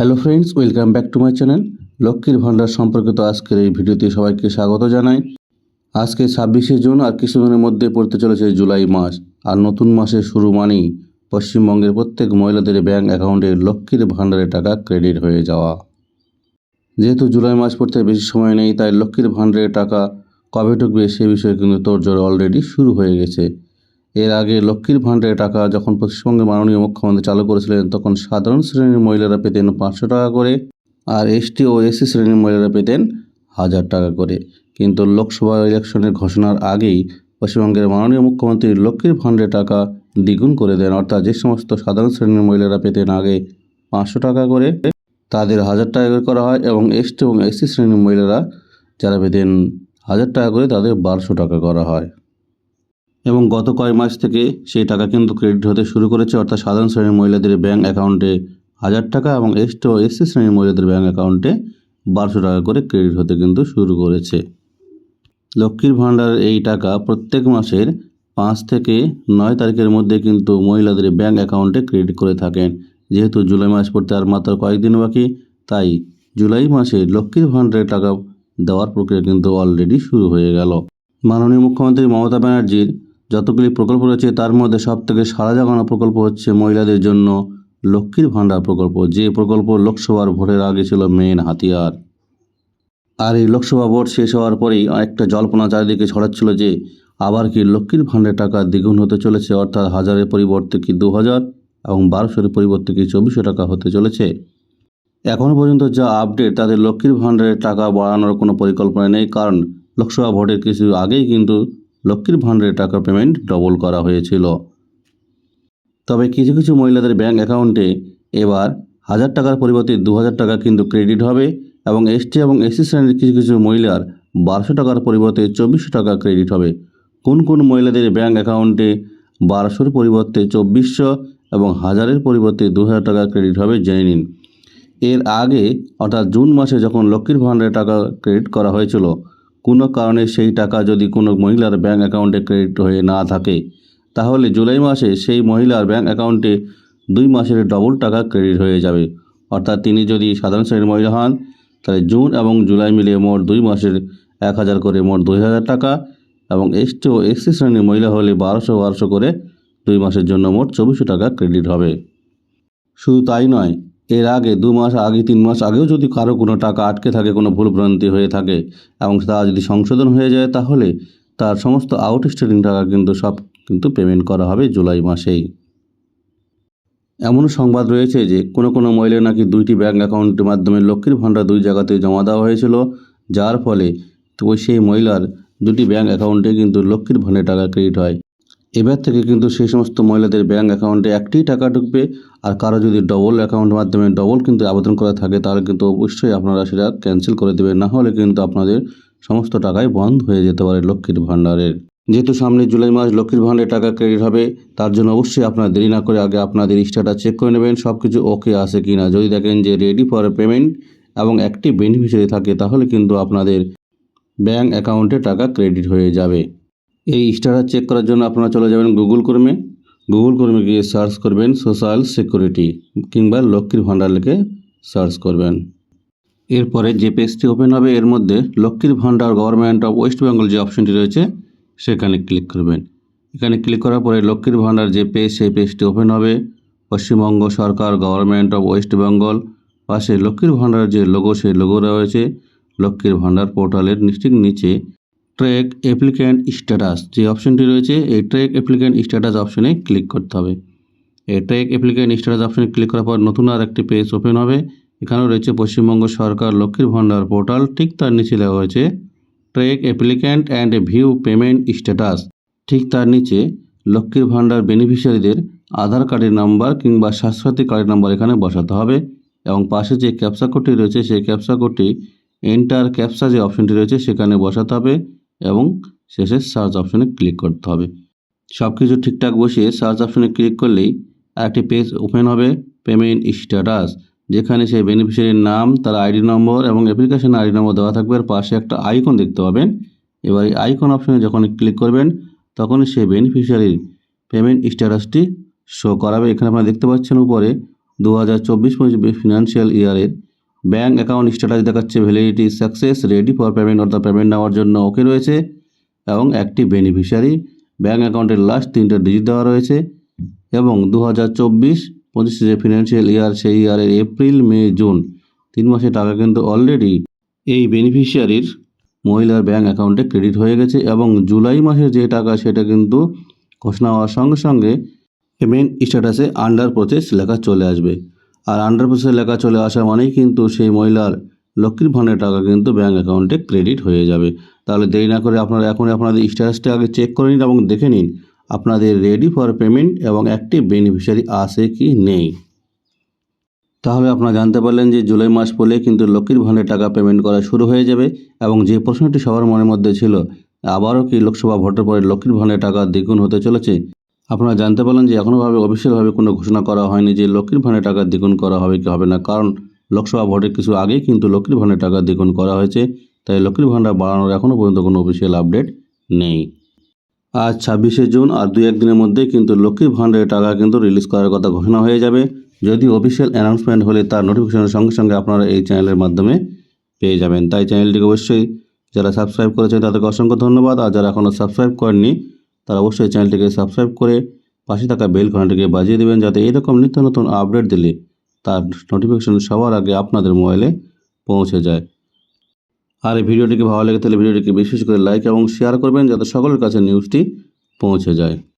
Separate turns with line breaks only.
Hello friends welcome back to my channel লক্ষ্মীর ভাণ্ডার সম্পর্কিত আজকের এই ভিডিওতে সবাইকে স্বাগত জানাই। আজকে ছাব্বিশে জুন আর কিছুদিনের মধ্যে পড়তে চলেছে জুলাই মাস। আর নতুন মাসের শুরু মানেই পশ্চিমবঙ্গের প্রত্যেক মহিলাদের ব্যাঙ্ক অ্যাকাউন্টে লক্ষ্মীর ভাণ্ডারের টাকা ক্রেডিট হয়ে যাওয়া। যেহেতু জুলাই মাস পড়তে বেশি সময় নেই, তাই লক্ষ্মীর ভাণ্ডারের টাকা কবে ঢুকবে সে বিষয়ে কিন্তু তোড়জোড় অলরেডি শুরু হয়ে গেছে। এর আগে লক্ষ্মীর ভাণ্ডারের টাকা যখন পশ্চিমবঙ্গের মাননীয় মুখ্যমন্ত্রী চালু করেছিলেন, তখন সাধারণ শ্রেণির মহিলারা পেতেন পাঁচশো টাকা করে আর এসটি ও এসসি শ্রেণির মহিলারা পেতেন হাজার টাকা করে। কিন্তু লোকসভা ইলেকশনের ঘোষণার আগেই পশ্চিমবঙ্গের মাননীয় মুখ্যমন্ত্রী লক্ষ্মীর ভাণ্ডারের টাকা দ্বিগুণ করে দেন। অর্থাৎ যে সমস্ত সাধারণ শ্রেণির মহিলারা পেতেন আগে পাঁচশো টাকা করে, তাদের হাজার টাকা করে করা হয় এবং এসটি এবং এসসি শ্রেণির মহিলারা যারা পেতেন হাজার টাকা করে, তাদের বারোশো টাকা করা হয়। এবং গত কয়েক মাস থেকে সেই টাকা কিন্তু ক্রেডিট হতে শুরু করেছে, অর্থাৎ সাধারণ শ্রেণির মহিলাদের ব্যাঙ্ক অ্যাকাউন্টে হাজার টাকা এবং এসটি ও এসসি শ্রেণির মহিলাদের ব্যাঙ্ক অ্যাকাউন্টে বারোশো টাকা করে ক্রেডিট হতে কিন্তু শুরু করেছে। লক্ষ্মীর ভাণ্ডার এই টাকা প্রত্যেক মাসের পাঁচ থেকে নয় তারিখের মধ্যে কিন্তু মহিলাদের ব্যাঙ্ক অ্যাকাউন্টে ক্রেডিট করে থাকেন। যেহেতু জুলাই মাস পড়তে আর মাত্র কয়েকদিন বাকি, তাই জুলাই মাসে লক্ষ্মীর ভাণ্ডারের টাকা দেওয়ার প্রক্রিয়া কিন্তু অলরেডি শুরু হয়ে গেল। মাননীয় মুখ্যমন্ত্রী মমতা ব্যানার্জির যতগুলি প্রকল্প রয়েছে, তার মধ্যে সবথেকে সারা জাগানো প্রকল্প হচ্ছে মহিলাদের জন্য লক্ষ্মীর ভাণ্ডার প্রকল্প। যে প্রকল্প লোকসভার ভোটের আগে ছিল মেন হাতিয়ার। আর এই লোকসভা ভোট শেষ হওয়ার পরেই একটা জল্পনা চারিদিকে ছড়াচ্ছিল যে, আবার কি লক্ষ্মীর ভাণ্ডারের টাকা দ্বিগুণ হতে চলেছে, অর্থাৎ হাজারের পরিবর্তে কি দু হাজার এবং বারোশোর পরিবর্তে কি চব্বিশশো টাকা হতে চলেছে। এখনও পর্যন্ত যা আপডেট তাদের লক্ষ্মীর ভাণ্ডারের টাকা বাড়ানোর কোনো পরিকল্পনা নেই, কারণ লোকসভা ভোটের কিছু আগেই কিন্তু লক্ষ্মীর ভাণ্ডারের টাকা পেমেন্ট ডবল করা হয়েছিল। তবে কিছু কিছু মহিলাদের ব্যাংক অ্যাকাউন্টে এবার হাজার টাকার পরিবর্তে দু হাজার টাকা কিন্তু ক্রেডিট হবে এবং এসটি এবং এসসি শ্রেণির কিছু কিছু মহিলার বারোশো টাকার পরিবর্তে চব্বিশশো টাকা ক্রেডিট হবে। কোন কোন মহিলাদের ব্যাংক অ্যাকাউন্টে বারোশোর পরিবর্তে চব্বিশশো এবং হাজারের পরিবর্তে দু হাজার টাকা ক্রেডিট হবে জেনে নিন। এর আগে অর্থাৎ জুন মাসে যখন লক্ষ্মীর ভাণ্ডারের টাকা ক্রেডিট করা হয়েছিল কোনো কারণে সেই টাকা যদি কোনো মহিলার ব্যাঙ্ক অ্যাকাউন্টে ক্রেডিট হয়ে না থাকে, তাহলে জুলাই মাসে সেই মহিলার ব্যাঙ্ক অ্যাকাউন্টে দুই মাসের ডবল টাকা ক্রেডিট হয়ে যাবে। অর্থাৎ তিনি যদি সাধারণ শ্রেণির মহিলা হন, তাহলে জুন এবং জুলাই মিলিয়ে মোট দুই মাসের এক হাজার করে মোট দুই হাজার টাকা এবং এসটি ও এসসি শ্রেণির মহিলা হলে বারোশো বারোশো করে দুই মাসের জন্য মোট চব্বিশশো টাকা ক্রেডিট হবে। শুধু তাই নয় এর আগে দু মাস আগে, তিন মাস আগেও যদি কারও কোনো টাকা আটকে থাকে, কোনো ভুলভ্রান্তি হয়ে থাকে এবং তা যদি সংশোধন হয়ে যায়, তাহলে তার সমস্ত আউটস্ট্যান্ডিং টাকা কিন্তু সব কিন্তু পেমেন্ট করা হবে জুলাই মাসেই। এমনও সংবাদ রয়েছে যে কোনো কোনো মহিলার নাকি দুইটি ব্যাঙ্ক অ্যাকাউন্টের মাধ্যমে লক্ষ্মীর ভাণ্ডার দুই জায়গাতে জমা দেওয়া হয়েছিল, যার ফলে তো সেই মহিলার দুটি ব্যাঙ্ক অ্যাকাউন্টে কিন্তু লক্ষ্মীর ভাণ্ডার টাকা ক্রেডিট হয়। এবার থেকে কিন্তু সেই সমস্ত মহিলাদের ব্যাঙ্ক অ্যাকাউন্টে একটি টাকা ঢুকবে, আর কারও যদি ডবল অ্যাকাউন্টের মাধ্যমে ডবল কিন্তু আবেদন করা থাকে, তাহলে কিন্তু অবশ্যই আপনারা সেটা ক্যান্সেল করে দেবেন। না হলে কিন্তু আপনাদের সমস্ত টাকাই বন্ধ হয়ে যেতে পারে লক্ষ্মীর ভাণ্ডারের। যেহেতু সামনে জুলাই মাস, লক্ষ্মীর ভাণ্ডারের টাকা ক্রেডিট হবে, তার জন্য অবশ্যই আপনারা দেরি না করে আগে আপনাদের স্ট্যাটাস চেক করে নেবেন সব কিছু ওকে আছে কি না যদি দেখেন যে রেডি ফর পেমেন্ট এবং একটি বেনিফিশিয়ারি থাকে, তাহলে কিন্তু আপনাদের ব্যাঙ্ক অ্যাকাউন্টে টাকা ক্রেডিট হয়ে যাবে। এই স্ট্যাটাস চেক করার জন্য আপনারা চলে যাবেন গুগল কর্মে গুগল কর্মে গিয়ে সার্চ করবেন সোশ্যাল সিকিউরিটি কিংবা লক্ষ্মীর ভাণ্ডার লিখে সার্চ করবেন। এরপরে যে পেজটি ওপেন হবে, এর মধ্যে লক্ষ্মীর ভাণ্ডার গভর্নমেন্ট অফ ওয়েস্ট বেঙ্গল যে অপশনটি রয়েছে, সেখানে ক্লিক করবেন। এখানে ক্লিক করার পরে লক্ষ্মীর ভাণ্ডার যে পেজ সেই পেজটি ওপেন হবে। পশ্চিমবঙ্গ সরকার গভর্নমেন্ট অফ ওয়েস্ট বেঙ্গল পাশে লক্ষ্মীর ভাণ্ডার যে লোগো সেই লোগো রয়েছে। লক্ষ্মীর ভাণ্ডার পোর্টালের ঠিক নিচে ট্র্যাক অ্যাপ্লিক্যান্ট স্ট্যাটাস যে অপশনটি রয়েছে, এই ট্র্যাক অ্যাপ্লিক্যান্ট স্ট্যাটাস অপশনে ক্লিক করতে হবে। এই ট্র্যাক অ্যাপ্লিক্যান্ট স্ট্যাটাস অপশনে ক্লিক করার পর নতুন আর একটি পেজ ওপেন হবে। এখানেও রয়েছে পশ্চিমবঙ্গ সরকার লক্ষ্মীর ভাণ্ডার পোর্টাল ঠিক তার নিচে দেওয়া হয়েছে track applicant and view payment status ঠিক তার নিচে লক্ষ্মীর ভাণ্ডার বেনিফিশিয়ারিদের আধার কার্ডের নাম্বার কিংবা স্বাস্থ্যসাথী কার্ডের নাম্বার এখানে বসাতে হবে। এবং পাশে যে ক্যাপসা কোডটি রয়েছে, সেই ক্যাপসা কোডটি এন্টার ক্যাপসা যে অপশনটি রয়েছে, সেখানে বসাতে হবে। এবং শেষে সার্চ অপশনে ক্লিক করতে হবে। সব কিছু ঠিকঠাক বসিয়ে সার্চ অপশনে ক্লিক করলেই একটি পেজ ওপেন হবে পেমেন্ট স্ট্যাটাস যেখানে সেই বেনিফিশিয়ারির নাম, তার আইডি নম্বর এবং অ্যাপ্লিকেশন আইডি নম্বর দেওয়া থাকবে। আর পাশে একটা আইকন দেখতে পাবেন। এবার এই আইকন অপশনে যখন ক্লিক করবেন, তখনই সেই বেনিফিশিয়ারির পেমেন্ট স্ট্যাটাসটি শো করাবে। এখানে আপনারা দেখতে পাচ্ছেন উপরে দু হাজার চব্বিশ পঁচিশ ফিনান্সিয়াল ইয়ারের ব্যাঙ্ক অ্যাকাউন্ট স্ট্যাটাস দেখাচ্ছে validity success, ready for payment অর্থাৎ পেমেন্ট নেওয়ার জন্য ওকে রয়েছে এবং একটি বেনিফিশিয়ারি। ব্যাঙ্ক অ্যাকাউন্টের লাস্ট তিনটে ডিজিট দেওয়া রয়েছে এবং দু হাজার চব্বিশ, পঁচিশে যে ফিনান্সিয়াল ইয়ার, সেই ইয়ারের এপ্রিল, মে, জুন, তিন মাসের টাকা কিন্তু অলরেডি এই বেনিফিশিয়ারির মহিলার ব্যাঙ্ক অ্যাকাউন্টে ক্রেডিট হয়ে গেছে এবং জুলাই মাসের যে টাকা, সেটা কিন্তু ঘোষণা হওয়ার সঙ্গে সঙ্গে পেমেন্ট স্ট্যাটাসে আন্ডার প্রসেস লেখা চলে আসবে। আর আন্ডার প্রসেস লেখা চলে আসা মানেই কিন্তু সেই মহিলার লক্ষ্মীর ভাণ্ডারের টাকা কিন্তু ব্যাঙ্ক অ্যাকাউন্টে ক্রেডিট হয়ে যাবে। তাহলে দেরি না করে আপনারা এখন আপনাদের স্ট্যাটাসটা আগে চেক করে নিন এবং দেখে নিন আপনাদের রেডি ফর পেমেন্ট এবং অ্যাক্টিভ বেনিফিশিয়ারি আছে কি নেই। তাহলে আপনারা জানতে পারলেন যে জুলাই মাস পড়লে কিন্তু লক্ষ্মীর ভাণ্ডারের টাকা পেমেন্ট করা শুরু হয়ে যাবে এবং যে প্রশ্নটি সবার মনের মধ্যে ছিল, আবারও কি লোকসভা ভোটের পরে লক্ষ্মীর ভাণ্ডারের টাকা দ্বিগুণ হতে চলেছে? আপনারা জানতে পারলেন যে এখনোভাবে অফিসিয়ালভাবে কোনো ঘোষণা করা হয়নি যে লক্ষ্মীর ভাণ্ডারের টাকা দ্বিগুণ করা হবে কি হবে না। কারণ লোকসভা ভোটের কিছু আগেই কিন্তু লক্ষ্মীর ভাণ্ডারের টাকা দ্বিগুণ করা হয়েছে, তাই লক্ষ্মীর ভাণ্ডার বাড়ানোর এখনও পর্যন্ত কোনো অফিসিয়াল আপডেট নেই। আজ ছাব্বিশে জুন আর দুই একদিনের মধ্যেই কিন্তু লক্ষ্মীর ভাণ্ডারের টাকা কিন্তু রিলিজ করার কথা ঘোষণা হয়ে যাবে। যদি অফিসিয়াল অ্যানাউন্সমেন্ট হলে তার নোটিফিকেশনের সঙ্গে সঙ্গে আপনারা এই চ্যানেলের মাধ্যমে পেয়ে যাবেন। তাই চ্যানেলটিকে অবশ্যই যারা সাবস্ক্রাইব করেছে তাদেরকে অসংখ্য ধন্যবাদ। আর যারা এখনও সাবস্ক্রাইব করেননি তারা অবশ্যই চ্যানেলটিকে সাবস্ক্রাইব করে পাশে থাকা বেল ঘন্টাটিকে বাজিয়ে দেবেন যাতে এরকম নিত্য নতুন আপডেট দিলে তার নোটিফিকেশন সবার আগে আপনাদের মোবাইলে পৌঁছে যায়। আর এই ভিডিওটিকে ভালো লেগে তাহলে ভিডিওটিকে বিশেষ করে লাইক এবং শেয়ার করবেন যাতে সকলের কাছে নিউজটি পৌঁছে যায়।